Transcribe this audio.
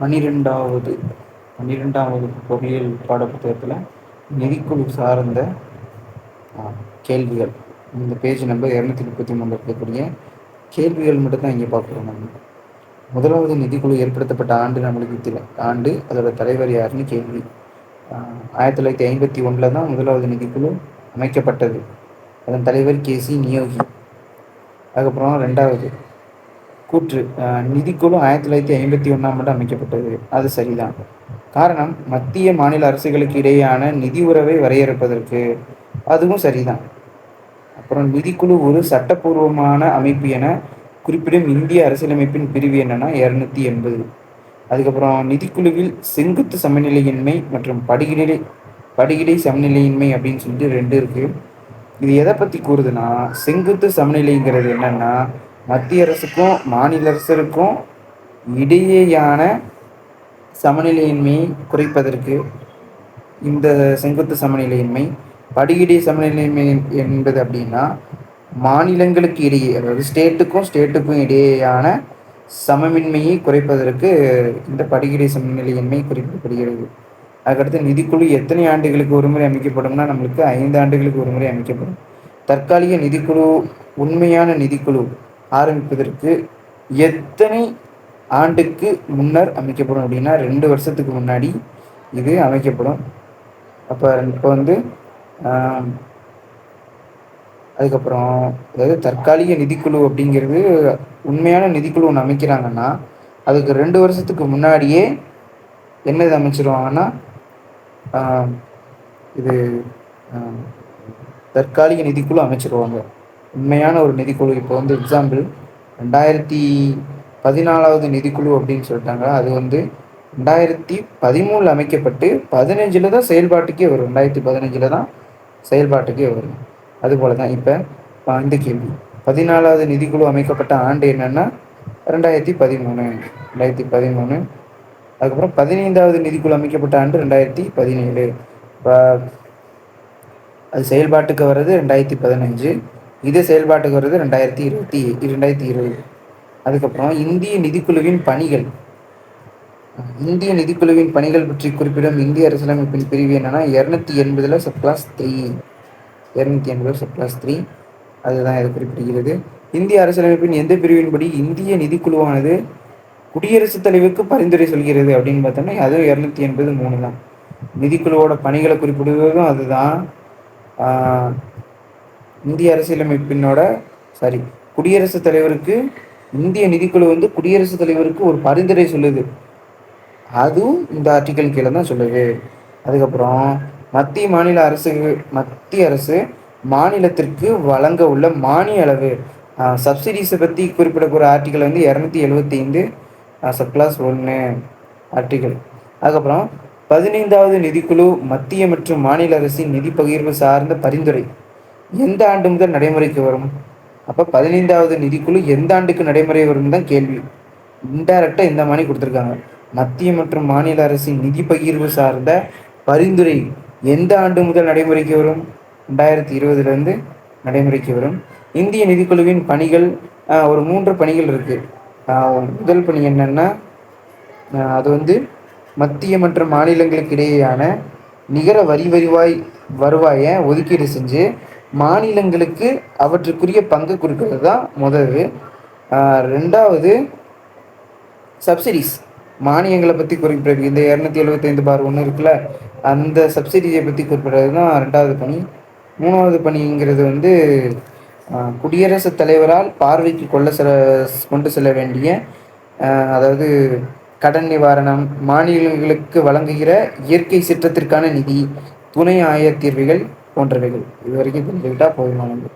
பன்னிரெண்டாவது பன்னிரெண்டாம் வகுப்பு பொறியியல் பாட புத்தகத்துல நிதிக்குழு சார்ந்த கேள்விகள். இந்த பேஜ் நம்பர் இரநூத்தி முப்பத்தி மூணில் இருக்கக்கூடிய கேள்விகள் மட்டும் தான் இங்கே பார்க்குறோம் நம்ம. முதலாவது நிதிக்குழு ஏற்படுத்தப்பட்ட ஆண்டு நம்மளுக்கு தெரியல ஆண்டு அதோட தலைவர் யாருன்னு கேள்வி. ஆயிரத்தி தொள்ளாயிரத்தி ஐம்பத்தி ஒன்றில் தான் முதலாவது நிதிக்குழு அமைக்கப்பட்டது. அதன் தலைவர் கே சி நியோகி. அதுக்கப்புறம் ரெண்டாவது கூற்று நிதிக்குழு ஆயிரத்தி தொள்ளாயிரத்தி ஐம்பத்தி ஒன்றாம் ஆண்டு அமைக்கப்பட்டது. அது சரிதான். காரணம் மத்திய மாநில அரசுகளுக்கு இடையேயான நிதி உறவை வரையறுப்பதற்கு அதுவும் சரிதான். அப்புறம் நிதிக்குழு ஒரு சட்டப்பூர்வமான அமைப்பு என குறிப்பிடும் இந்திய அரசியலமைப்பின் பிரிவு என்னன்னா இரநூத்தி எண்பது. அதுக்கப்புறம் நிதிக்குழுவில் செங்குத்து சமநிலையின்மை மற்றும் படிகிடை படிகிடை சமநிலையின்மை அப்படின்னு சொல்லிட்டு ரெண்டு இருக்கு. இது எதை பற்றி கூறுதுன்னா செங்குத்து சமநிலைங்கிறது என்னன்னா மத்திய அரசுக்கும் மாநில அரசுக்கும் இடையேயான சமநிலையின்மையை குறைப்பதற்கு இந்த செங்குத்து சமநிலையின்மை படிகிடை சமநிலையின்மை என்பது அப்படின்னா மாநிலங்களுக்கு இடையே அதாவது ஸ்டேட்டுக்கும் ஸ்டேட்டுக்கும் இடையேயான சமமின்மையை குறைப்பதற்கு இந்த படிகிடை சமநிலையின்மை குறிப்பிடப்படுகிறது. அதுக்கடுத்து நிதிக்குழு எத்தனை ஆண்டுகளுக்கு ஒருமுறை அமைக்கப்படும்னா நம்மளுக்கு ஐந்து ஆண்டுகளுக்கு ஒருமுறை அமைக்கப்படும். தற்காலிக நிதிக்குழு உண்மையான நிதிக்குழு ஆரம்பிப்பதற்கு எத்தனை ஆண்டுக்கு முன்னர் அமைக்கப்படும் அப்படின்னா ரெண்டு வருஷத்துக்கு முன்னாடி இது அமைக்கப்படும். அப்போ இப்போ வந்து அதுக்கப்புறம் அதாவது தற்காலிக நிதிக்குழு அப்படிங்கிறது உண்மையான நிதிக்குழு ஒன்று அமைக்கிறாங்கன்னா அதுக்கு ரெண்டு வருஷத்துக்கு முன்னாடியே என்னது அமைச்சிருவாங்கன்னா இது தற்காலிக நிதிக்குழு அமைச்சிருவாங்க. உண்மையான ஒரு நிதிக்குழு. இப்போ வந்து எக்ஸாம்பிள் ரெண்டாயிரத்தி பதினாலாவது நிதிக்குழு அப்படின்னு சொல்லிட்டாங்க. அது வந்து ரெண்டாயிரத்தி பதிமூணில் அமைக்கப்பட்டு பதினஞ்சில் தான் செயல்பாட்டுக்கே வரும். ரெண்டாயிரத்தி பதினஞ்சில் தான் செயல்பாட்டுக்கே வரும். அதுபோல தான் இப்போ இந்த கேள்வி. பதினாலாவது நிதிக்குழு அமைக்கப்பட்ட ஆண்டு என்னென்னா ரெண்டாயிரத்தி பதிமூணு. ரெண்டாயிரத்தி பதிமூணு. அதுக்கப்புறம் பதினைந்தாவது நிதிக்குழு அமைக்கப்பட்ட ஆண்டு ரெண்டாயிரத்தி பதினேழு. இப்போ அது செயல்பாட்டுக்கு வர்றது ரெண்டாயிரத்தி பதினஞ்சு. இது செயல்பாட்டுக்கு வருது ரெண்டாயிரத்தி இருபத்தி ரெண்டாயிரத்தி இருபது. அதுக்கப்புறம் இந்திய நிதிக்குழுவின் பணிகள். இந்திய நிதிக்குழுவின் பணிகள் பற்றி குறிப்பிடும் இந்திய அரசியலமைப்பின் பிரிவு என்னன்னா இரநூத்தி எண்பதில் கிளாஸ் த்ரீ இரநூத்தி எண்பது கிளாஸ் த்ரீ அதுதான் இது குறிப்பிடுகிறது. இந்திய அரசியலமைப்பின் எந்த பிரிவின்படி இந்திய நிதிக்குழுவானது குடியரசுத் தலைவருக்கு பரிந்துரை சொல்கிறது அப்படின்னு பார்த்தோம்னா அதுவும் இரநூத்தி எண்பது மூணு தான் நிதிக்குழுவோட பணிகளை குறிப்பிடுவதும் அதுதான். இந்திய அரசியலமைப்பினோட சாரி குடியரசுத் தலைவருக்கு இந்திய நிதிக்குழு வந்து குடியரசுத் தலைவருக்கு ஒரு பரிந்துரை சொல்லுது. அதுவும் இந்த ஆர்டிக்கல் கீழே தான் சொல்லுது. அதுக்கப்புறம் மத்திய மாநில அரசு மத்திய அரசு மாநிலத்திற்கு வழங்க உள்ள மானிய அளவு. சப்சிடிஸை பற்றி குறிப்பிடக்கூடிய ஆர்டிக்கல் வந்து இரநூத்தி எழுபத்தி ஐந்து சப்ளாஸ் ஒன்று ஆர்டிக்கல் அதுக்கப்புறம் பதினைந்தாவது நிதிக்குழு மத்திய மற்றும் மாநில அரசின் நிதி பகிர்வு சார்ந்த பரிந்துரை. எந்த ஆண்டு முதல் நடைமுறைக்கு வரும்? அப்போ பதினைந்தாவது நிதிக்குழு எந்த ஆண்டுக்கு நடைமுறை வரும் தான் கேள்வி. இன்டைரக்டாக இந்த மாதிரி கொடுத்துருக்காங்க. மத்திய மற்றும் மாநில அரசின் நிதி பகிர்வு சார்ந்த பரிந்துரை எந்த ஆண்டு முதல் நடைமுறைக்கு வரும்? ரெண்டாயிரத்தி இருபதுலேருந்து நடைமுறைக்கு வரும். இந்திய நிதிக்குழுவின் பணிகள் ஒரு மூன்று பணிகள் இருக்குது முதல் பணி என்னென்னா அது வந்து மத்திய மற்றும் மாநிலங்களுக்கு இடையேயான நிகர வரி வருவாய் வருவாயை ஒதுக்கீடு செஞ்சு மாநிலங்களுக்கு அவற்றுக்குரிய பங்கு கொடுக்கறது தான் முதல். ரெண்டாவது சப்சிடிஸ் மானியங்களை பற்றி குறிப்பிடுறது. இந்த இரநூத்தி எழுபத்தைந்து பார் ஒன்று இருக்குல்ல அந்த சப்சிடியை பற்றி குறிப்பிடுறது தான் ரெண்டாவது பணி. மூணாவது பணிங்கிறது வந்து குடியரசுத் தலைவரால் பார்வைக்கு கொள்ள செல கொண்டு செல்ல வேண்டிய அதாவது கடன் நிவாரணம் மாநிலங்களுக்கு வழங்குகிற இயற்கை சீற்றத்திற்கான நிதி துணை ஆயத்தீர்வுகள் போன்றவைகள் இதுவரைக்கும் தெரிஞ்சுக்கிட்டால் போதுமானது.